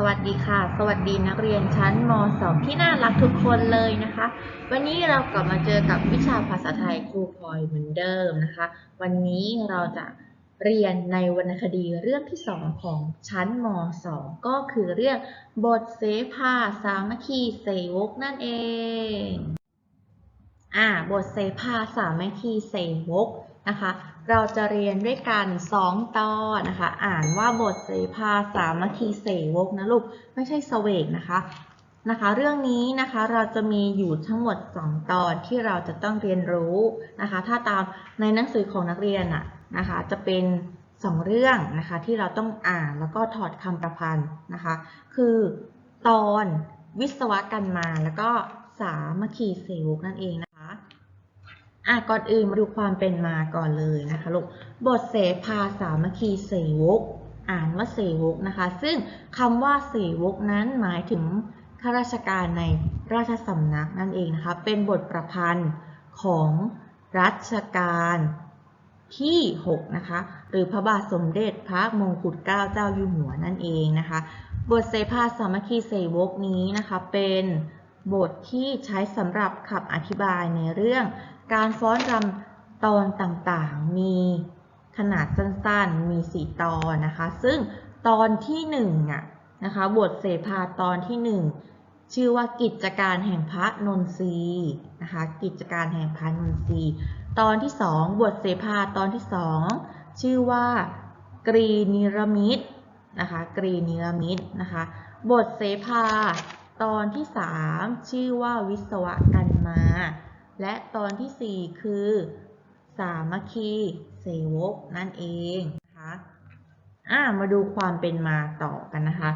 สวัสดีค่ะ สวัสดีนักเรียนชั้นม .2 ที่น่ารักทุกคนเลยนะคะ วันนี้เรากลับมาเจอกับวิชาภาษาไทยครูพลอยเหมือนเดิมนะคะ วันนี้เราจะเรียนในวรรณคดีเรื่องที่ 2 ของชั้นม .2 ก็คือเรื่องบทเสภาสามัคคีเสวกนั่นเอง อ่า บทเสภาสามัคคีเสวกนะคะ เราจะเรียนด้วยกัน 2ตอนนะคะ อ่านว่าบทเสภาสามัคคีเสวกนะลูก ไม่ใช่เสวกนะคะนะคะ เรื่องนี้นะคะเราจะมีอยู่ทั้งหมด 2 ตอนที่เราจะต้องเรียนรู้นะคะ ถ้าตามในหนังสือของนักเรียนอะนะคะ จะเป็น 2 เรื่องนะคะที่เราต้องอ่านแล้วก็ถอดคำประพันธ์นะคะ คือตอนวิศวกันมาแล้วก็สามัคคีเสวกนั่นเองนะ อะก่อนอื่นมาดูความเป็นมาก่อนเลยนะคะลูกบทเสภาสามัคคีเสวก อ่านว่าเสวกนะคะ ซึ่งคำว่าเสวกนั้นหมายถึงข้าราชการในราชสำนักนั่นเองนะคะเป็นบทประพันธ์ของรัชกาลที่6นะคะหรือพระบาทสมเด็จพระมงกุฎเกล้าเจ้าอยู่หัวนั่นเองนะคะบทเสภาสามัคคีเสวกนี้นะคะเป็นบทที่ใช้สำหรับขับอธิบายในเรื่อง การฟ้อนรำตอนต่างๆ มีขนาดสั้นๆ มี4ตอนนะคะ ซึ่งตอนที่1อะนะคะบทเสภาตอนที่ 1 ชื่อว่ากิจการแห่งพระนนทรีนะคะ กิจการแห่งพระนนทรีตอนที่ 2 บทเสภาตอนที่ 2 ชื่อว่ากรีนิรมิตนะคะ กรีนิรมิตนะคะ บทเสภาตอนที่ 3 ชื่อว่าวิศวกันมา และตอนที่ 4 คือ สามัคคีเสวกนั่นเองนะคะอ่ามาดูความเป็นมาต่อกันนะคะ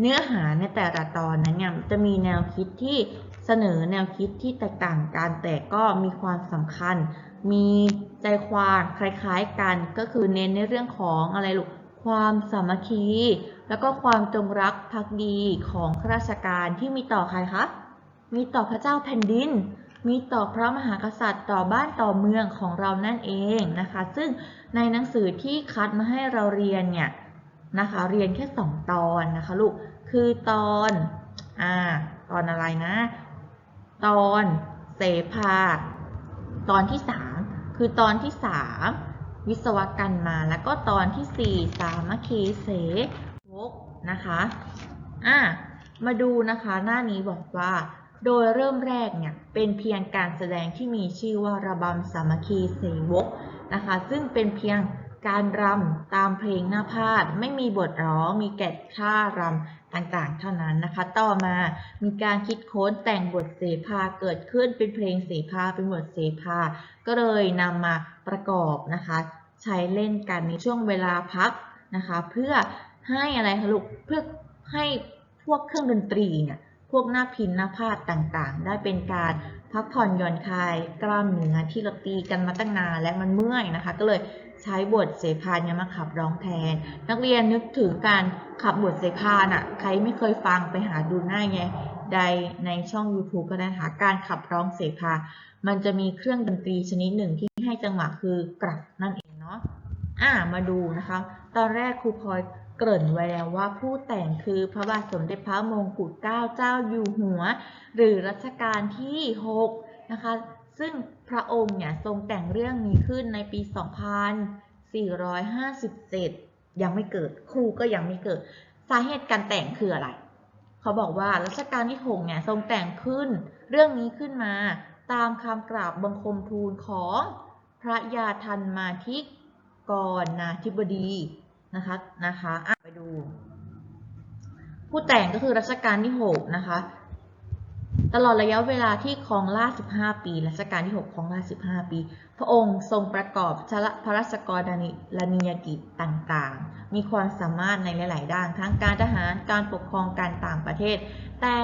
เนื้อหาในแต่ละตอนนั้นเนี่ยจะมีแนวคิดที่เสนอแนวคิดที่แตกต่างกันแต่ก็มีความสำคัญ มีใจความคล้ายๆกันก็คือเน้นในเรื่องของอะไรลูกความสามัคคี แล้วก็ความจงรักภักดีของข้าราชการที่มีต่อใครคะมีต่อพระเจ้าแผ่นดิน มีต่อพระมหากษัตริย์ต่อบ้านต่อเมืองของเรานั่นเองนะคะ ซึ่งในหนังสือที่คัดมาให้เราเรียนเนี่ยนะคะ เรียนแค่ 2 ตอนนะคะลูก คือตอนอ่าตอนอะไรนะ ตอนเสภา ตอนที่ 3 คือตอนที่ 3 วิศวกันมา แล้วก็ตอนที่ 4 สามัคคีเสวกนะคะ อ่ามาดูนะคะ หน้านี้บอกว่า โดยเริ่มแรกเนี่ยเป็นเพียงการแสดงที่มีชื่อว่าระบำสามัคคีเสวกนะคะซึ่งเป็นเพียงการรำตามเพลงหน้าพาดไม่มีบทร้อง มีแกะท่ารำต่างๆ เท่านั้นนะคะ ต่อมามีการคิดค้นแต่งบทเสภาเกิดขึ้นเป็นเพลงเสภาเป็นบทเสภา ก็เลยนำมาประกอบนะคะ ใช้เล่นกันในช่วงเวลาพักนะคะ เพื่อให้อะไรคะลูกเพื่อให้พวกเครื่องดนตรีเนี่ย พวกหน้าพินหน้าพาดต่างๆ ได้เป็นการพักผ่อนหย่อนคลายกล้ามเนื้อที่เราตีกันมาตั้งนานและมันเมื่อยนะคะ ก็เลยใช้บทเสภาเนี่ยมาขับร้องแทน นักเรียนนึกถึงการขับบทเสภาน่ะใครไม่เคยฟังไปหาดูหน้าไงใดในช่อง YouTube ก็ได้นะคะการขับร้องเสภามันจะมีเครื่องดนตรีชนิดหนึ่งที่ให้จังหวะคือกลับนั่นเองเนาะอ่ามาดูนะคะ ตอนแรกครูพลอย เกริ่นไว้แล้วว่าผู้แต่งคือพระบาทสมเด็จพระมงกุฎเกล้าเจ้าอยู่หัว หรือรัชกาลที่ 6 นะคะ ซึ่งพระองค์เนี่ยทรงแต่งเรื่องนี้ขึ้นในปี 2457 ยังไม่เกิดครูก็ยังไม่เกิด สาเหตุการแต่งคืออะไร เขาบอกว่ารัชกาลที่ 6 เนี่ยทรงแต่งขึ้นเรื่องนี้ขึ้นมาตามคำกราบบังคมทูลของพระยาทันมาทิกกรนาธิบดี นะคะนะคะอะไปดู ผู้แต่งก็คือรัชกาลที่ 6 นะคะ ตลอดระยะเวลาที่ครองราช15 ปี รัชกาลที่ 6 ครองราช15 ปี พระองค์ทรงประกอบพระราชกรณียกิจต่างๆ มีความสามารถในหลาย ๆ ด้าน ทั้งการทหาร การปกครอง การต่างประเทศ แต่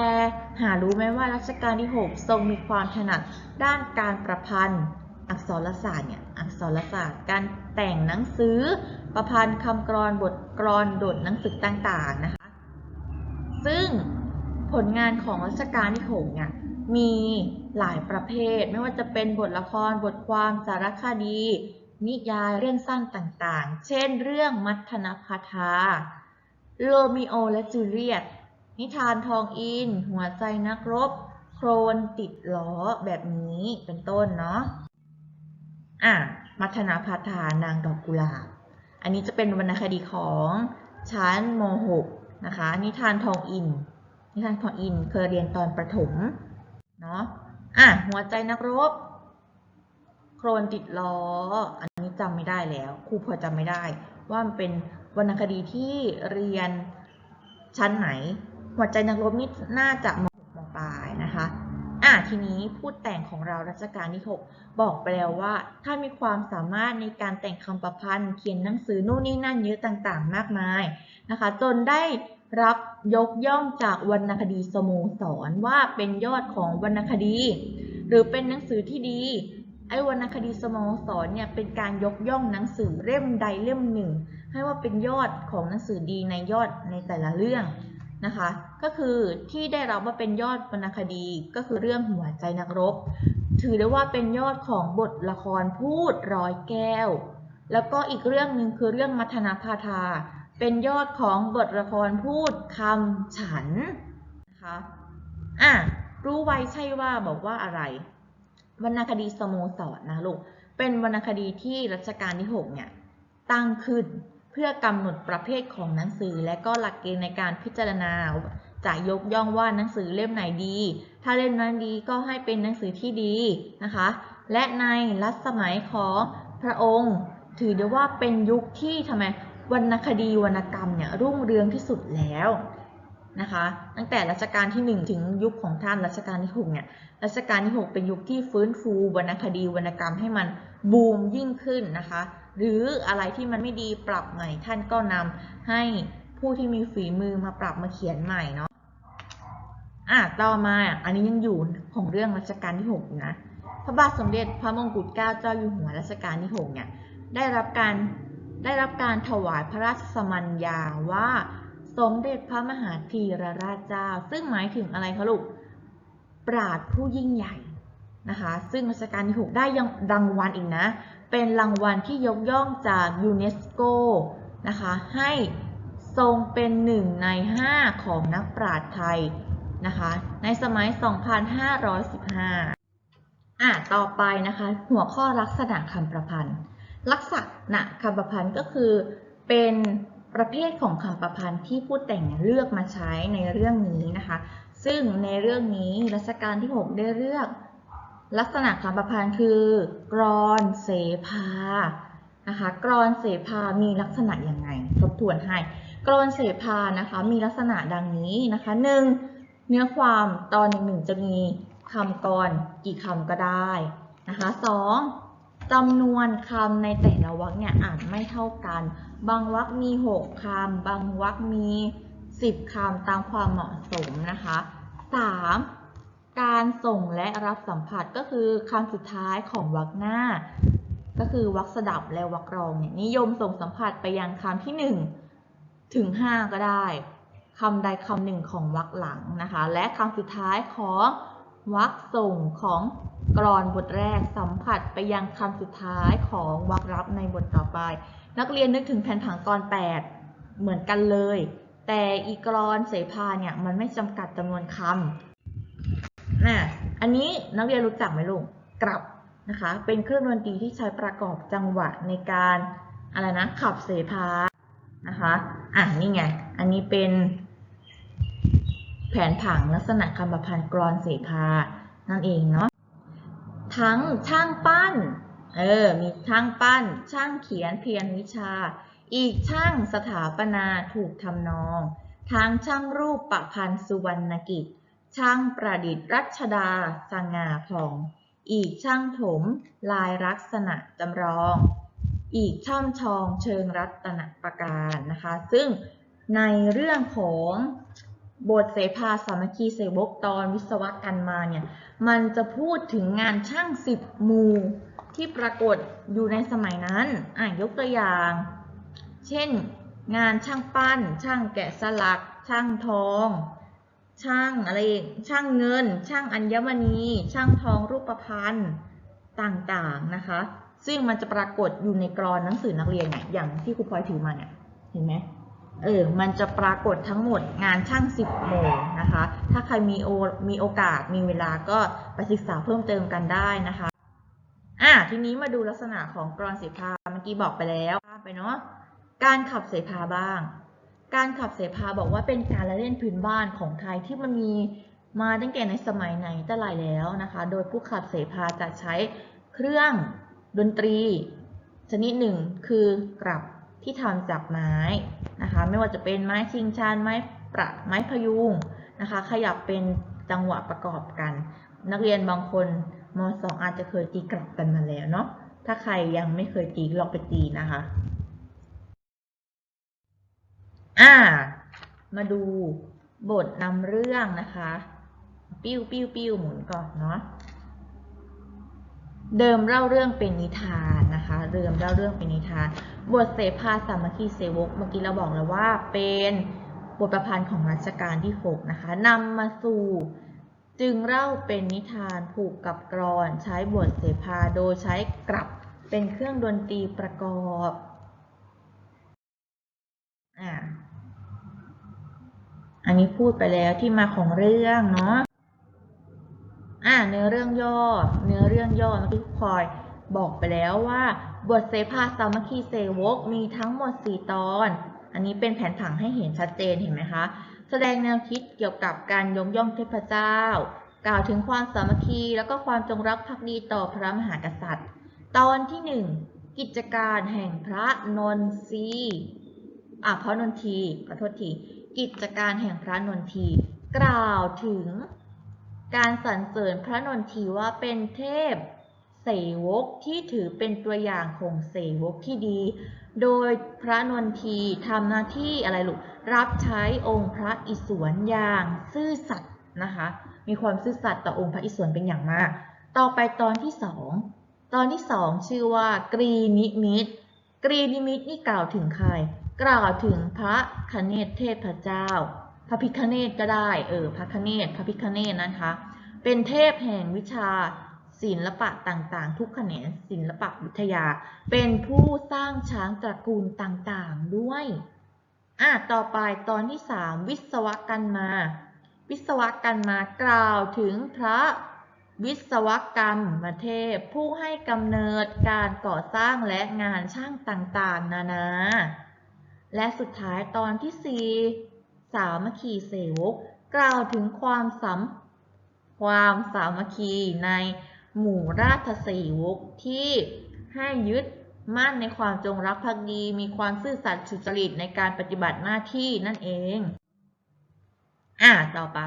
หารู้ไหมว่ารัชกาลที่ 6 ทรงมีความถนัดด้านการประพันธ์ อักษรศาสตร์เนี่ยอักษรศาสตร์การแต่งหนังสือประพันธ์คำกรอนบทกรอนดดหนังสือต่างๆนะคะ ซึ่งผลงานของรัชกาลที่6เนี่ยมีหลายประเภท ไม่ว่าจะเป็นบทละครบทความสารคดี นิยายเรื่องสั้นต่างๆ เช่น เรื่องมัทนพาทาโรมิโอและจูเลียต นิทานทองอิน หัวใจนักรบ โครนติดล้อแบบนี้เป็นต้นเนาะ อะมัทนาพาทานางดอกกุหลาบ อันนี้จะเป็นวรรณคดีของชั้นม .6 นะคะ นิทานทองอิน นิทานทองอินเคยเรียนตอนประถม เนาะอะหัวใจนักรบ โครนติดล้อ อันนี้จำไม่ได้แล้ว ครูพอจำไม่ได้ ว่ามันเป็นวรรณคดีที่เรียนชั้นไหน หัวใจนักรบนี่น่าจะม .6 มปลายนะคะ อะ ทีนี้พูดแต่งของเรารัชกาลที่ 6 บอกไปแล้วว่าถ้ามีความสามารถในการแต่งคำประพันธ์ เขียนหนังสือนู่นนี่นั่นเยอะต่างๆ มากมายนะคะ จนได้รับยกย่องจากวรรณคดีสโมสรว่าเป็นยอดของวรรณคดี หรือเป็นหนังสือที่ดีไอ้วรรณคดีสโมสรเนี่ยเป็นการยกย่องหนังสือเล่มใดเล่มหนึ่ง ให้ว่าเป็นยอดของหนังสือดีในยอดในแต่ละเรื่อง นะคะ ก็คือที่ได้รับว่าเป็นยอดวรรณคดีก็คือเรื่องหัวใจนักรบ ถือได้ว่าเป็นยอดของบทละครพูดร้อยแก้ว แล้วก็อีกเรื่องหนึ่งคือเรื่องมัทนาพาทา เป็นยอดของบทละครพูดคำฉันนะคะอะรู้ไว้ใช่ว่าบอกว่าอะไร วรรณคดีสโมสรนะลูกเป็นวรรณคดีที่รัชกาลที่ 6 เนี่ยตั้งขึ้น เพื่อกำหนดประเภทของหนังสือ และก็หลักเกณฑ์ในการพิจารณาจะยกย่องว่าหนังสือเล่มไหนดี ถ้าเล่มนั้นดีก็ให้เป็นหนังสือที่ดีนะคะ และในรัชสมัยของพระองค์ ถือได้ว่าเป็นยุคที่ทำไมวรรณคดีวรรณกรรมเนี่ยรุ่งเรืองที่สุดแล้ว นะคะ ตั้งแต่รัชกาลที่ 1 ถึงยุคของท่านรัชกาลที่6เนี่ยรัชกาลที่ 6 เป็นยุคที่ฟื้นฟูวรรณคดีวรรณกรรมให้มันบูมยิ่งขึ้นนะคะ หรืออะไรที่มันไม่ดีปรับใหม่ท่านก็นำให้ผู้ที่มีฝีมือมาปรับมาเขียนใหม่เนาะอะต่อมาอันนี้ยังอยู่ของเรื่องรัชกาลที่6นะพระบาทสมเด็จพระมงกุฎเกล้าเจ้าอยู่หัวรัชกาลที่6เนี่ยได้รับการได้รับการถวายพระราชสมัญญาว่า สมเด็จพระมหาธีรราชเจ้า ซึ่งหมายถึงอะไรคะลูก ปราดผู้ยิ่งใหญ่นะคะ ซึ่งรัชกาลที่6ได้ยังรางวัลอีกนะ เป็นรางวัลที่ยกย่องจากยูเนสโกนะคะ ให้ทรงเป็นหนึ่งใน 5 ของนักปราชญ์ไทยนะคะ ในสมัย 2515 อะ ต่อไปนะคะ หัวข้อลักษณะคำประพันธ์ ลักษณะคำประพันธ์ก็คือเป็น ประเภทของคำประพันธ์ที่ผู้แต่งเลือกมาใช้ในเรื่องนี้นะคะ ซึ่งในเรื่องนี้รัชกาลที่ 6 ได้เลือก ลักษณะคำประพันธ์คือกรอนเสภานะคะ กรอนเสภามีลักษณะยังไงทบทวนให้ กรอนเสภานะคะมีลักษณะดังนี้นะคะหนึ่งเนื้อความตอนหนึ่งหนึ่งจะมีคำกรกี่คำก็ได้นะคะสอง จำนวนคำในแต่ละวรรคเนี่ยอ่านไม่เท่ากัน บางวรรคมี 6คำบางวรรคมี 10คำตามความเหมาะสมนะคะ 3. การส่งและรับสัมผัสก็คือคำสุดท้ายของวรรคหน้า ก็คือวรรคสดับและวรรครองเนี่ยนิยมส่งสัมผัสไปยังคำที่ 1 ถึง 5 ก็ได้คำใดคำหนึ่งของวรรคหลังนะคะ และคำสุดท้ายของ วรรคส่งของกรอนบทแรกสัมผัสไปยังคำสุดท้ายของวรรครับในบทต่อไป นักเรียนนึกถึงแผนผังกรอน 8 เหมือนกันเลย แต่อีกรอนเสภาเนี่ยมันไม่จำกัดจำนวนคำนะอันนี้นักเรียนรู้จักไหมลูกกลับนะคะเป็นเครื่องดนตรีที่ใช้ประกอบจังหวะในการอะไรนะขับเสภานะคะอะนี่ไงอันนี้เป็น แผนผังลักษณะคำประพันธ์กรอนเสภา นั่นเองเนาะ ทั้งช่างปั้น เออ มีช่างปั้น ช่างเขียนเพียรวิชา อีกช่างสถาปนาถูกทำนองทั้งช่างรูปประพันธ์สุวรรณกิจ ช่างประดิษฐ์รัชดาสง่าผ่อง อีกช่างถม ลายลักษณะจำลอง อีกช่ำชองเชิงรัตนประการนะคะ ซึ่งในเรื่องของ บทเสภาสามัคคีเสวกตอนวิศวกรรมาเนี่ย มันจะพูดถึงงานช่างสิบหมู่ที่ปรากฏอยู่ในสมัยนั้น อะยกตัวอย่าง เช่น งานช่างปั้น ช่างแกะสลัก ช่างทอง ช่างอะไรอีกช่างเงิน ช่างอัญมณี ช่างทองรูปพรรณต่างๆนะคะ ซึ่งมันจะปรากฏอยู่ในกรอนหนังสือนักเรียนเนี่ย อย่างที่ครูพลอยถือมาเนี่ย เห็นไหม เออ มันจะปรากฏทั้งหมดงานช่าง 10 โมงนะคะ ถ้าใครมีโอมีโอกาสมีเวลาก็ไปศึกษาเพิ่มเติมกันได้นะคะ อะทีนี้มาดูลักษณะของกรอนเสภาเมื่อกี้บอกไปแล้วไปเนาะ การขับเสภาบ้าง การขับเสภาบอกว่าเป็นการละเล่นพื้นบ้านของไทยที่มันมีมาตั้งแต่ในสมัยไหนแต่ไรแล้วนะคะ โดยผู้ขับเสภาจะใช้เครื่องดนตรี ชนิดหนึ่งคือกลับ ที่ทำจากไม้นะคะไม่ว่าจะเป็นไม้ชิงชานไม้ประไม้พยุงนะคะขยับเป็นจังหวะประกอบกัน นักเรียนบางคนม .2 อาจจะเคยตีกลับกันมาแล้วเนาะถ้าใครยังไม่เคยตีลองไปตีนะคะอ่ามาดูบทนำเรื่องนะคะ ปิ้วปิ้วปิ้วหมุนก่อนเนาะเดิมเล่าเรื่องเป็นนิทานนะคะ เดิมเล่าเรื่องเป็นนิทาน บทเสภาสามัคคีเสวกเมื่อกี้เราบอกแล้วว่าเป็นบทประพันธ์ของรัชกาลที่ 6 นะคะนำมาสู่จึงเล่าเป็นนิทานผูกกับกรอน ใช้บทเสภาโดยใช้กลับเป็นเครื่องดนตรีประกอบอ่าอันนี้พูดไปแล้วที่มาของเรื่องเนาะอ่าเนื้อเรื่องย่อ เนื้อเรื่องย่อเมื่อกี้พลอย บอกไปแล้วว่าบทเสภาสามัคคีเสวกมีทั้งหมด 4 ตอน อันนี้เป็นแผนผังให้เห็นชัดเจนเห็นไหมคะ แสดงแนวคิดเกี่ยวกับการยกย่องเทพเจ้า กล่าวถึงความสามัคคีแล้วก็ความจงรักภักดีต่อพระมหากษัตริย์ ตอนที่ 1 กิจการแห่งพระนนทีอะพระนนทีขอโทษที กิจการแห่งพระนนที กล่าวถึงการสรรเสริญพระนนทีว่าเป็นเทพ เสวกที่ถือเป็นตัวอย่างของเสวกที่ดี โดยพระนนทีทำหน้าที่อะไรลูก รับใช้องค์พระอิศวรอย่างซื่อสัตย์นะคะ มีความซื่อสัตย์ต่อองค์พระอิศวรเป็นอย่างมาก ต่อไปตอนที่สอง ตอนที่สองชื่อว่ากรีนิมิต กรีนิมิตนี่กล่าวถึงใคร กล่าวถึงพระคเนศเทพเจ้า พระพิคเนตก็ได้ เออ พระคเนศพระพิคเนตนะคะ เป็นเทพแห่งวิชา ศิลปะต่างๆ ทุกแขนงศิลปะวิทยา เป็นผู้สร้างช้างตระกูลต่างๆด้วยอะต่อไปตอนที่ 3 วิศวกันมา วิศวกันมากล่าวถึงพระวิศวกรรมมเทพ ผู้ให้กำเนิดการก่อสร้างและงานช่างต่างๆ นานา และสุดท้ายตอนที่ 4 สามัคคีเสวกกล่าวถึงความสัมความสามัคคีใน หมู่ราชเสวกที่ให้ยึดมั่นในความจงรักภักดี มีความซื่อสัตย์สุจริตในการปฏิบัติหน้าที่นั่นเอง อะต่อไป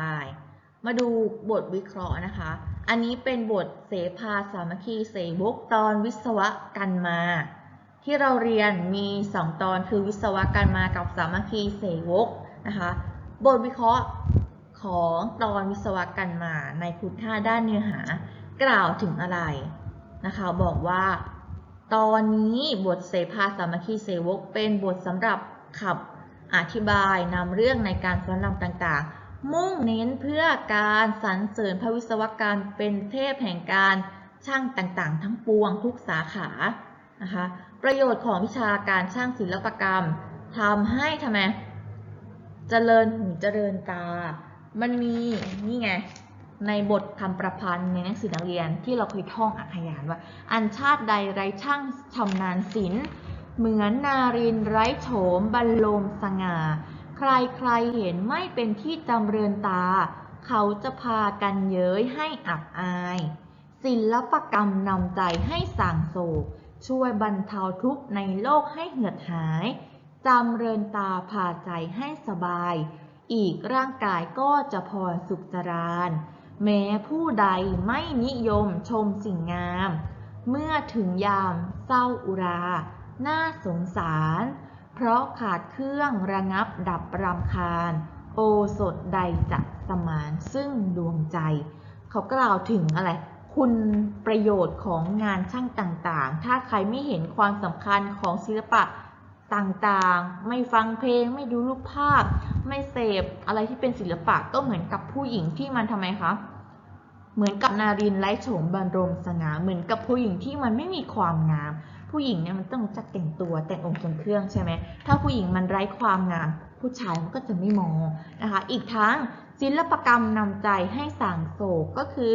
มาดูบทวิเคราะห์นะคะ อันนี้เป็นบทเสภาสามัคคีเสวกตอนวิศวกันมา ที่เราเรียนมี2ตอนคือวิศวกันมากับสามัคคีเสวกนะคะ บทวิเคราะห์ของตอนวิศวกันมาในพุทธาด้านเนื้อหา กล่าวถึงอะไรนะคะ บอกว่า ตอนนี้บทเสภาสามัคคีเสวกเป็นบทสำหรับขับอธิบายนำเรื่องในการสอนรำต่างๆ มุ่งเน้นเพื่อการสรรเสริญพระวิศวกรรมเป็นเทพแห่งการช่างต่างๆ ทั้งปวงทุกสาขานะคะประโยชน์ของวิชาการช่างศิลปกรรมทำให้ทำไมเจริญหูเจริญตา มันมีนี่ไง ในบทคำประพันธ์ในหนังสือนักเรียนที่เราเคยท่องอักขยานว่า อันชาติใดไร้ช่างชำนาญศิลป์เหมือนนารินไร้โฉมบรรลมสง่า ใครใครเห็นไม่เป็นที่จำเริญตา เขาจะพากันเย้ยให้อับอาย ศิลปกรรมนำใจให้สั่งโศก ช่วยบรรเทาทุกข์ในโลกให้เหือดหายจำเริญตาพาใจให้สบาย อีกร่างกายก็จะพอสุขจราน แม้ผู้ใดไม่นิยมชมสิ่งงาม เมื่อถึงยามเศร้าอุรา น่าสงสาร เพราะขาดเครื่องระงับดับรำคาญ โอสถใดจะสมานซึ่งดวงใจ เขากล่าวถึงอะไร คุณประโยชน์ของงานช่างต่างๆ ถ้าใครไม่เห็นความสำคัญของศิลปะต่างๆ ไม่ฟังเพลง ไม่ดูรูปภาพ ไม่เสพอะไรที่เป็นศิลปะก็เหมือนกับผู้หญิงที่มันทำไมคะ เหมือนกับนารินไร้โฉมบรรรมสง่าเหมือนกับผู้หญิงที่มันไม่มีความงาม ผู้หญิงเนี่ยมันต้องจักแต่งตัวแต่งองค์ทรงเครื่องใช่ไหมถ้าผู้หญิงมันไร้ความงาม ผู้ชายมันก็จะไม่มองนะคะ อีกทั้งศิลปกรรมนำใจให้สางโศกก็คือ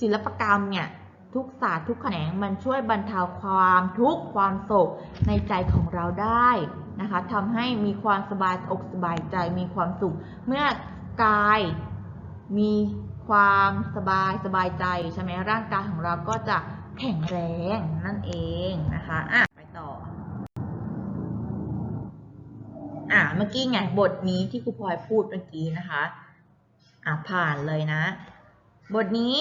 ศิลปกรรมเนี่ยทุกศาสตร์ทุกแขนงมันช่วยบรรเทาความทุกข์ความโศกในใจของเราได้นะคะทำให้มีความสบายอกสบายใจมีความสุข เมื่อกายมี ความสบายสบายใจใช่ไหมร่างกายของเราก็จะแข็งแรงนั่นเองนะคะอะไปต่อ อะเมื่อกี้ไงบทนี้ที่ครูพลอยพูดเมื่อกี้นะคะอะผ่านเลยนะ บทนี้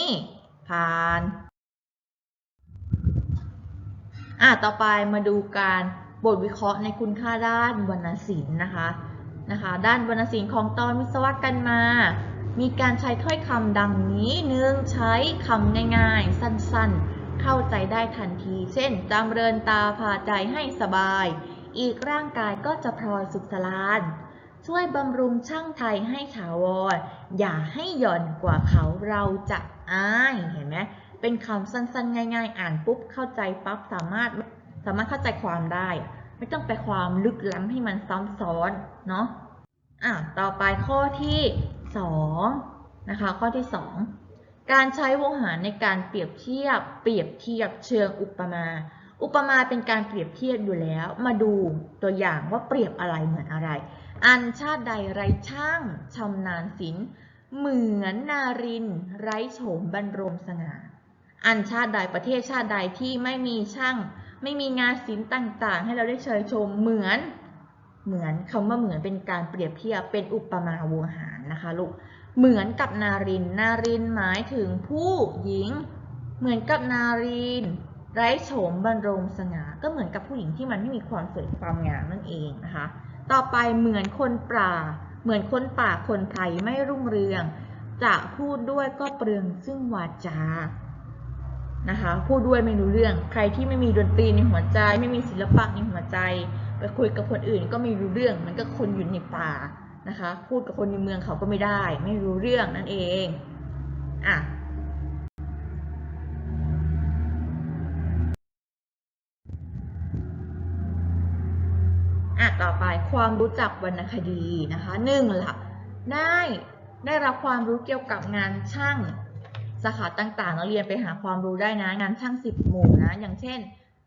ผ่านอะต่อไปมาดูการบทวิเคราะห์ในคุณค่าด้านวรรณศิลป์นะคะนะคะ ด้านวรรณศิลป์ของตอนวิศวกรรมมา มีการใช้ถ้อยคำดังนี้หนึ่งใช้คำง่ายๆ สั้นๆ เข้าใจได้ทันที เช่นจำเริญตาพาใจให้สบาย อีกร่างกายก็จะพลอยสุขสลาน ช่วยบำรุงช่างไทยให้ถาวร อย่าให้หย่อนกว่าเขาเราจะอายเห็นไหมเป็นคำสั้นๆ ง่าย ๆ อ่านปุ๊บเข้าใจปั๊บสามารถสามารถเข้าใจความได้ ไม่ต้องไปความลึกล้ำให้มันซ้ำซ้อนเนาะอะต่อไปข้อที่ สองนะคะข้อที่สองการใช้วงหารในการเปรียบเทียบ เปรียบเทียบเชิงอุปมา อุปมาเป็นการเปรียบเทียบอยู่แล้ว มาดูตัวอย่างว่าเปรียบอะไรเหมือนอะไร อันชาติใดไรช่างชำนาญศิลป์เหมือนนาริน ไร้โฉมบรรรมสง่าอันชาติใดประเทศชาติใดที่ไม่มีช่าง ไม่มีงานศิลป์ต่างๆ ให้เราได้เชยชมเหมือน เหมือนคำว่าเหมือนเป็นการเปรียบเทียบเป็นอุปมาวงหา นะคะลูก เหมือนกับนาริน นารินหมายถึงผู้หญิง เหมือนกับนาริน ไร้โฉมบรรรมสง่า ก็เหมือนกับผู้หญิงที่มันไม่มีความสวยความงามนั่นเองนะคะ ต่อไปเหมือนคนป่า เหมือนคนป่าคนไทยไม่รุ่งเรือง จะพูดด้วยก็เปลืองซึ่งวาจา นะคะ พูดด้วยไม่รู้เรื่อง ใครที่ไม่มีดนตรีในหัวใจ ไม่มีศิลปะในหัวใจ ไปคุยกับคนอื่นก็ไม่รู้เรื่อง มันก็คนอยู่ในป่า นะคะ พูดกับคนในเมืองเขาก็ไม่ได้ ไม่รู้เรื่องนั่นเองอะอะต่อไปความรู้จักวรรณคดีนะคะหนึ่งละได้ได้รับความรู้เกี่ยวกับงานช่างสาขาต่างๆเราเรียนไปหาความรู้ได้นะ งานช่างสิบหมู่นะ อย่างเช่น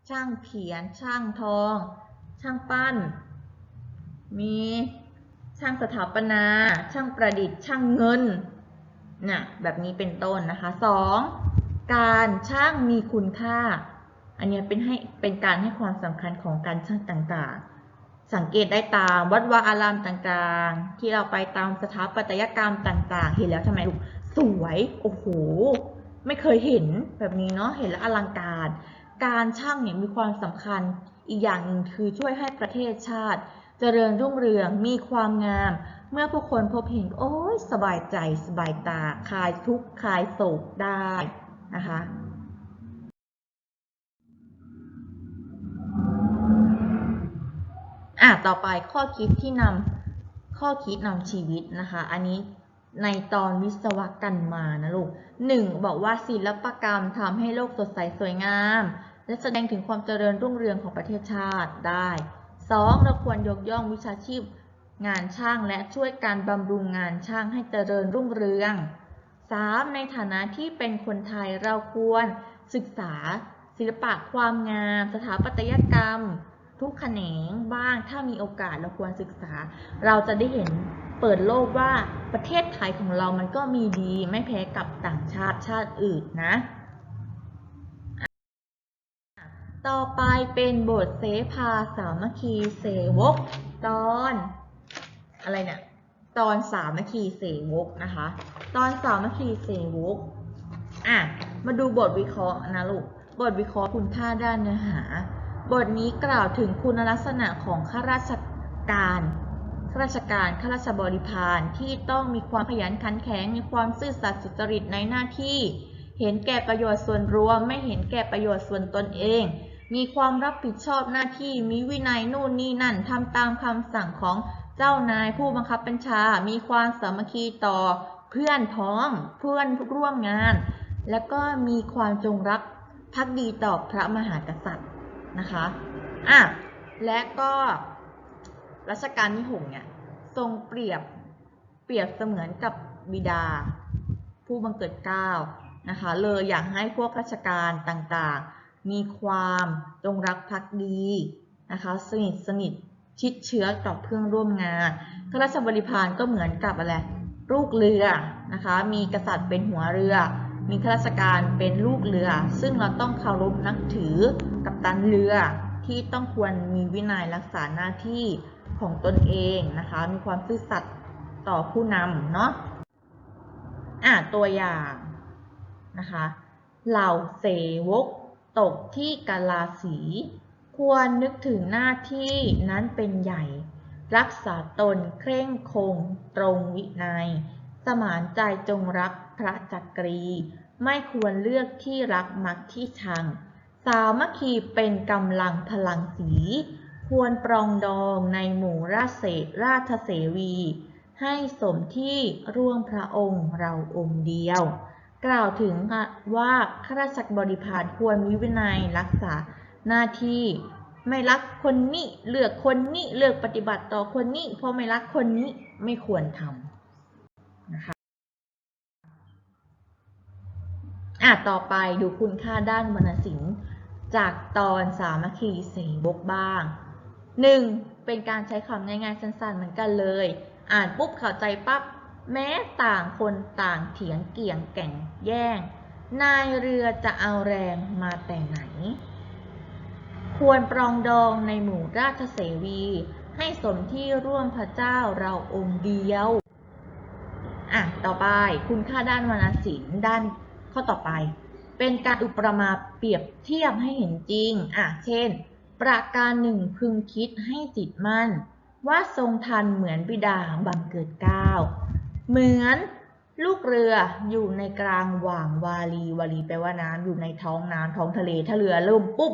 ช่างเขียน ช่างทอง ช่างปั้น มี ช่างสถาปนา ช่างประดิษฐ์ ช่างเงินเนี่ยแบบนี้เป็นต้นนะคะสองการช่างมีคุณค่า อันนี้เป็นให้เป็นการให้ความสำคัญของการช่างต่างๆ สังเกตได้ตามวัดวาอารามต่างๆ ที่เราไปตามสถาปัตยกรรมต่างๆ เห็นแล้วทำไมลูกสวยโอ้โหไม่เคยเห็นแบบนี้เนาะเห็นแล้วอลังการ การช่างเนี่ยมีความสำคัญอีกอย่างหนึ่งคือช่วยให้ประเทศชาติ เจริญรุ่งเรืองมีความงาม เมื่อผู้คนพบเห็นโอ้ยสบายใจสบายตาคลายทุกข์คลายโศกได้นะคะอะต่อไปข้อคิดที่นำข้อคิดนำชีวิตนะคะ อันนี้ในตอนวิศวกรรมมานะลูกหนึ่งบอกว่าศิลปกรรมทำให้โลกสดใสสวยงาม และแสดงถึงความเจริญรุ่งเรืองของประเทศชาติได้ สองเราควรยกย่องวิชาชีพงานช่างและช่วยการบำรุงงานช่างให้เจริญรุ่งเรืองสามในฐานะที่เป็นคนไทยเราควรศึกษา ศิลปะความงาม สถาปัตยกรรม ทุกแขนงบ้างถ้ามีโอกาสเราควรศึกษา เราจะได้เห็นเปิดโลกว่าประเทศไทยของเรามันก็มีดีไม่แพ้กับต่างชาติชาติอื่นนะ ต่อไปเป็นบทเสภาสามัคคีเสวก ตอน อะไรเนี่ยตอนสามัคคีเสวกนะคะ ตอนสามัคคีเสวกอะมาดูบทวิเคราะห์นะลูกบทวิเคราะห์คุณค่าด้านเนื้อหา บทนี้กล่าวถึงคุณลักษณะของข้าราชการข้าราชการข้าราชบริพารที่ต้องมีความขยันขันแข็งมีความซื่อสัตย์สุจริตในหน้าที่ เห็นแก่ประโยชน์ส่วนรวม ไม่เห็นแก่ประโยชน์ส่วนตนเอง มีความรับผิดชอบหน้าที่ มีวินัยนู่นนี่นั่นทำตามคำสั่งของเจ้านายผู้บังคับบัญชา มีความสามัคคีต่อเพื่อนพ้อง เพื่อนร่วมงาน แล้วก็มีความจงรักภักดีต่อพระมหากษัตริย์นะคะอะและก็รัชกาลที่หกเนี่ยทรงเปรียบเปรียบเสมือนกับบิดา ผู้บังเกิดเกล้านะคะเลยอยากให้พวกราชการต่างๆ มีความจงรักภักดีนะคะสนิทสนิทชิดเชื้อกับเพื่อนร่วมงานข้าราชบริพารก็เหมือนกับอะไรลูกเรือนะคะ มีกษัตริย์เป็นหัวเรือ มีข้าราชการเป็นลูกเรือ ซึ่งเราต้องเคารพนับถือกับตันเรือที่ต้องควรมีวินัยรักษาหน้าที่ของตนเองนะคะ มีความซื่อสัตย์ต่อผู้นำเนาะอะตัวอย่างนะคะ เหล่าเสวก ตกที่กาลาสี ควรนึกถึงหน้าที่นั้นเป็นใหญ่ รักษาตนเคร่งคง ตรงวินัย สมานใจจงรักพระจักรี ไม่ควรเลือกที่รักมักที่ชัง สามัคคีเป็นกำลังพลังสี ควรปรองดองในหมู่ราชเสราชเสวี ให้สมที่ร่วงพระองค์เราองค์เดียว กล่าวถึงว่าข้าราชบริพารควรมีวินัยรักษาหน้าที่ ไม่รักคนนี้เลือกคนนี้เลือกปฏิบัติต่อคนนี้เพราะไม่รักคนนี้ไม่ควรทำนะคะอะต่อไปดูคุณค่าด้านวรรณศิลป์จากตอนสามัคคีเสบกบ้าง 1. เป็นการใช้คำง่ายๆสั้นๆเหมือนกันเลย อ่านปุ๊บเข้าใจปั๊บ แม้ต่างคนต่างเถียงเกี่ยงแก่งแย่ง นายเรือจะเอาแรงมาแต่ไหน ควรปรองดองในหมู่ราชเสวี ให้สมที่ร่วมพระเจ้าเราองค์เดียว อะ ต่อไปคุณค่าด้านวรรณศิลป์ด้านข้อต่อไป เป็นการอุปมาเปรียบเทียบให้เห็นจริง อะ เช่น ประการหนึ่งพึงคิดให้จิตมั่นว่าทรงทันเหมือนบิดาบังเกิดเก้า เหมือนลูกเรืออยู่ในกลางว่างวาลีวาลีแปลว่าน้ำอยู่ในท้องน้ำท้องทะเลถ้าเรือล่มปุ๊บ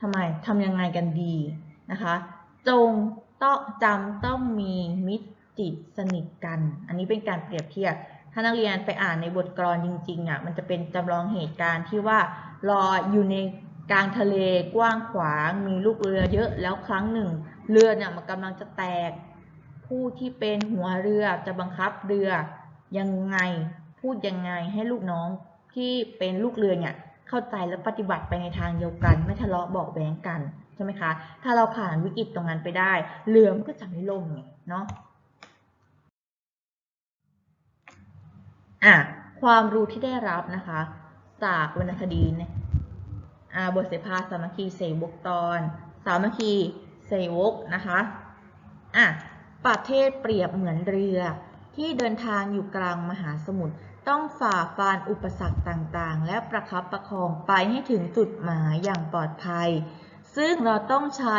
ทำไมทำยังไงกันดีนะคะ จงต้องจำต้องมีมิตรจิตสนิทกัน อันนี้เป็นการเปรียบเทียบถ้านักเรียนไปอ่านในบทกลอนจริงๆอะมันจะเป็นจำลองเหตุการณ์ที่ว่ารออยู่ในกลางทะเลกว้างขวางมีลูกเรือเยอะแล้วครั้งหนึ่ง เรือเนี่ยมันกำลังจะแตก ผู้ที่เป็นหัวเรือจะบังคับเรือยังไงพูดยังไงให้ลูกน้องที่เป็นลูกเรือเนี่ยเข้าใจและปฏิบัติไปในทางเดียวกัน ไม่ทะเลาะเบอกแว้งกันใช่ไหมคะ ถ้าเราผ่านวิกฤตตรงนั้นไปได้ เรือมันก็จะไม่ล่มไงเนาะอะความรู้ที่ได้รับนะคะ จากวรรณคดีเนี่ยอ่าบทเสภาสามัคคีเสวกตอน สามัคคีเสวกนะคะอะ ประเทศเปรียบเหมือนเรือ ที่เดินทางอยู่กลางมหาสมุทรต้องฝ่าฟันอุปสรรคต่างๆ และประคับประคองไปให้ถึงจุดหมายอย่างปลอดภัย ซึ่งเราต้องใช้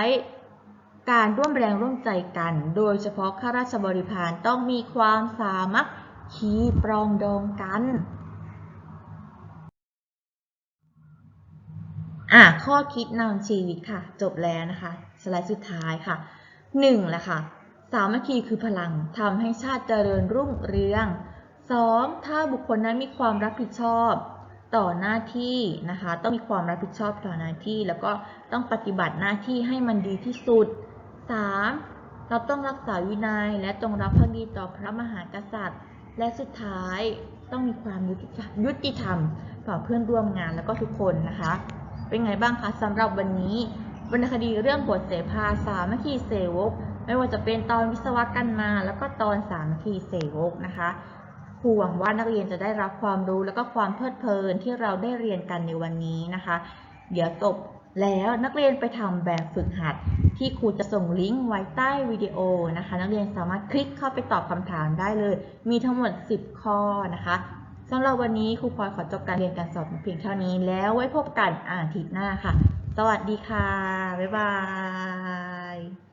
การร่วมแรงร่วมใจกัน โดยเฉพาะข้าราชบริพารต้องมีความสามัคคีปรองดองกัน อะข้อคิดนำชีวิตค่ะ จบแล้วนะคะ สไลด์สุดท้ายค่ะหนึ่งแหละค่ะ สามัคคีคือพลังทำให้ชาติเจริญรุ่งเรือง 2. ถ้าบุคคลนั้นมีความรับผิดชอบ ต่อหน้าที่นะคะ ต้องมีความรับผิดชอบต่อหน้าที่ แล้วก็ต้องปฏิบัติหน้าที่ให้มันดีที่สุด 3. เราต้องรักษาวินัยและจงรักภักดีต่อพระมหากษัตริย์ และสุดท้ายต้องมีความยุติธรรมต่อเพื่อนร่วมงานแล้วก็ทุกคนนะคะ เป็นไงบ้างคะสำหรับวันนี้วรรณคดีเรื่องบทเสภาสามัคคีเสวก ไม่ว่าจะเป็นตอนวิศวกันมา แล้วก็ตอนสามคีเสวกนะคะครูหวังว่านักเรียนจะได้รับความรู้แล้วก็ความเพลิดเพลินที่เราได้เรียนกันในวันนี้นะคะ เดี๋ยวจบแล้วนักเรียนไปทำแบบฝึกหัด ที่ครูจะส่งลิงก์ไว้ใต้วิดีโอนะคะ นักเรียนสามารถคลิกเข้าไปตอบคำถามได้เลย มีทั้งหมด 10 ข้อนะคะสำหรับวันนี้ครูพลอยขอจบการเรียนการสอนเพียงเท่านี้แล้วไว้พบกันอาทิตย์หน้าค่ะ สวัสดีค่ะ บ๊ายบาย